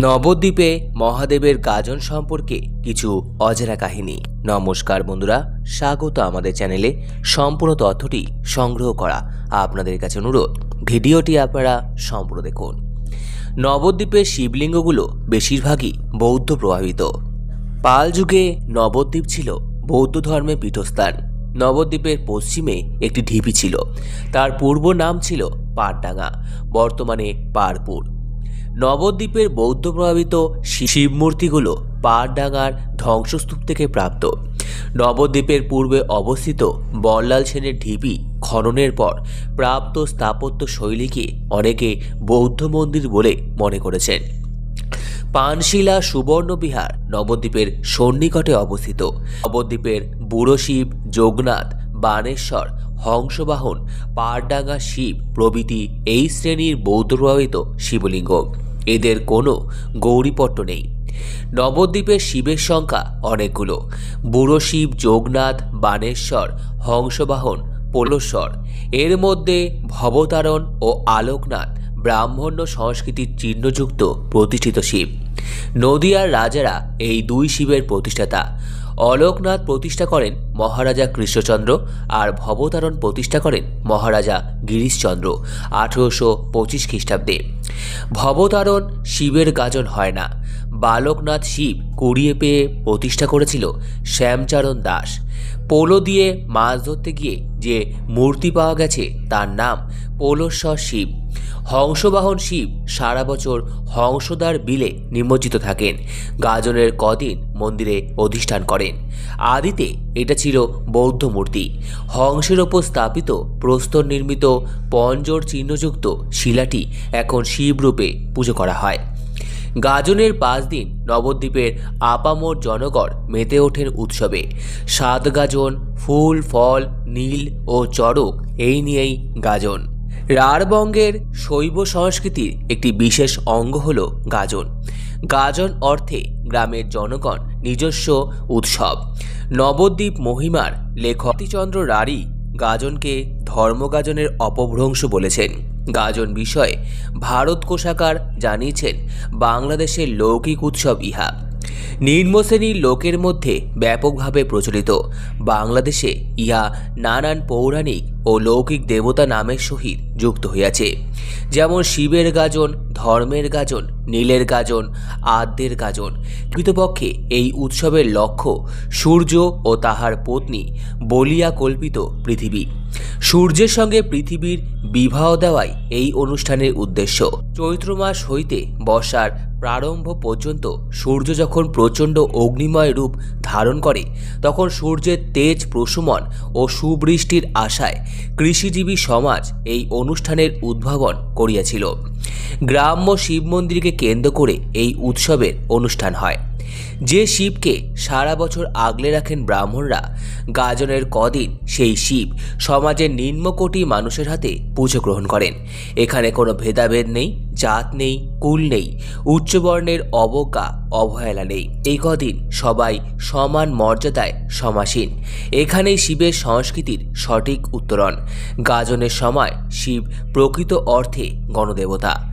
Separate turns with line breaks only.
নবদ্বীপে মহাদেবের গাজন সম্পর্কে কিছু অজানা কাহিনী। নমস্কার বন্ধুরা, স্বাগত আমাদের চ্যানেলে। সম্পূর্ণ তথ্যটি সংগ্রহ করা আপনাদের কাছে অনুরোধ। ভিডিওটি আপনারা সম্পূর্ণ দেখুন। নবদ্বীপের শিবলিঙ্গগুলো বেশিরভাগই বৌদ্ধ প্রভাবিত। পাল যুগে নবদ্বীপ ছিল বৌদ্ধ ধর্মের পীঠস্থান। নবদ্বীপের পশ্চিমে একটি ঢিপি ছিল। তার পূর্ব নাম ছিল পারডাঙ্গা বর্তমানে পারপুর। নবদ্বীপের বৌদ্ধ প্রভাবিত শি- শিবমূর্তিগুলো পারডাঙ্গার ধ্বংসস্তূপ থেকে প্রাপ্ত। নবদ্বীপের পূর্বে অবস্থিত বল্লাল সেনের ঢিপি খননের পর প্রাপ্ত স্থাপত্য শৈলীকে অনেকে বৌদ্ধ মন্দির বলে মনে করেছেন। পানশিলা সুবর্ণবিহার নবদ্বীপের সন্নিকটে অবস্থিত। নবদ্বীপের বুড়ো শিব যোগনাথ, বানেশ্বর, হংসবাহন পারডাঙ্গা শিব প্রভৃতি এই শ্রেণির বৌদ্ধ প্রভাবিত শিবলিঙ্গ। এদের কোনো গৌরীপট্ট নেই। নবদ্বীপের শিবের সংখ্যা অনেকগুলো। বুড়ো শিব, যোগনাথ, বানেশ্বর, হংসবাহন, পোলেশ্বর। এর মধ্যে ভবতারণ ও আলোকনাথ ব্রাহ্মণ্য সংস্কৃতির চিহ্নযুক্ত প্রতিষ্ঠিত শিব। নদিয়ার রাজারা এই দুই শিবের প্রতিষ্ঠাতা। অলোকনাথ প্রতিষ্ঠা করেন মহারাজা কৃষ্ণচন্দ্র আর ভবতারণ প্রতিষ্ঠা করেন মহারাজা গিরিশচন্দ্র আঠেরোশো পঁচিশ খ্রিস্টাব্দে। ভবতারণ শিবের গাজন হয় না। বালকনাথ শিব কুড়িয়ে পেয়ে প্রতিষ্ঠা করেছিল শ্যামচারণ দাস। পোলো দিয়ে মাছ ধরতে গিয়ে যে মূর্তি পাওয়া গেছে, তার নাম পোলস্বর শিব। হংসবাহন শিব সারা বছর হংসদার বিলে নিমজ্জিত থাকেন। গাজনের কদিন মন্দিরে অধিষ্ঠান করেন। আদিতে এটা ছিল বৌদ্ধ মূর্তি। হংসের ওপর স্থাপিত প্রস্তর নির্মিত পঞ্জর চিহ্নযুক্ত শিলাটি এখন শিবরূপে পুজো করা হয়। গাজনের পাঁচ দিন নবদ্বীপের আপামোর জনগণ মেতে ওঠেন উৎসবে। সাত গাজন, ফুল, ফল, নীল ও চড়ক এই নিয়েই গাজন। রাঢ়বঙ্গের শৈব সংস্কৃতির একটি বিশেষ অঙ্গ হল গাজন। গাজন অর্থে গ্রামের জনগণ নিজস্ব উৎসব। নবদ্বীপ মহিমার লেখক চন্দ্র রাঢ়ী গাজনকে ধর্মগাজনের অপভ্রংশ বলেছেন। গাজন বিষয়ে ভারত কোষাকার জানিয়েছেন বাংলাদেশের লৌকিক উৎসব ইহা। নিম্ন শ্রেণির লোকের মধ্যে ব্যাপকভাবে প্রচলিত। বাংলাদেশে ইহা নানান পৌরাণিক ও লৌকিক দেবতা নামের সহিত যুক্ত হইয়াছে। যেমন শিবের গাজন, ধর্মের গাজন, নীলের গাজন, আদ্যের গাজন। কৃতপক্ষে এই উৎসবের লক্ষ্য সূর্য ও তাহার পত্নী বলিয়া কল্পিত পৃথিবী। সূর্যের সঙ্গে পৃথিবীর বিবাহ দেওয়াই এই অনুষ্ঠানের উদ্দেশ্য। চৈত্র মাস হইতে বর্ষার প্রারম্ভ পর্যন্ত সূর্য যখন প্রচণ্ড অগ্নিময় রূপ ধারণ করে, তখন সূর্যের তেজ প্রশমন ও সুবৃষ্টির আশায় কৃষিজীবী সমাজ এই অনুষ্ঠানের উদ্ভাবন করিয়াছিল। গ্রাম্য শিব মন্দিরকে কেন্দ্র করে এই উৎসবের অনুষ্ঠান হয়। যে শিবকে সারা বছর আগলে রাখেন ব্রাহ্মণরা, গাজনের কদিন সেই শিব সমাজের নিম্নকোটি মানুষের হাতে পুজো গ্রহণ করেন। এখানে কোনো ভেদাভেদ নেই, জাত নেই, কুল নেই, উচ্চবর্ণের অবজ্ঞা, অবহেলা নেই। এই কদিন সবাই সমান মর্যাদায় সমাসীন। এখানেই শিবের সংস্কৃতির সঠিক উত্তরণ। গাজনের সময় শিব প্রকৃত অর্থে গণদেবতা।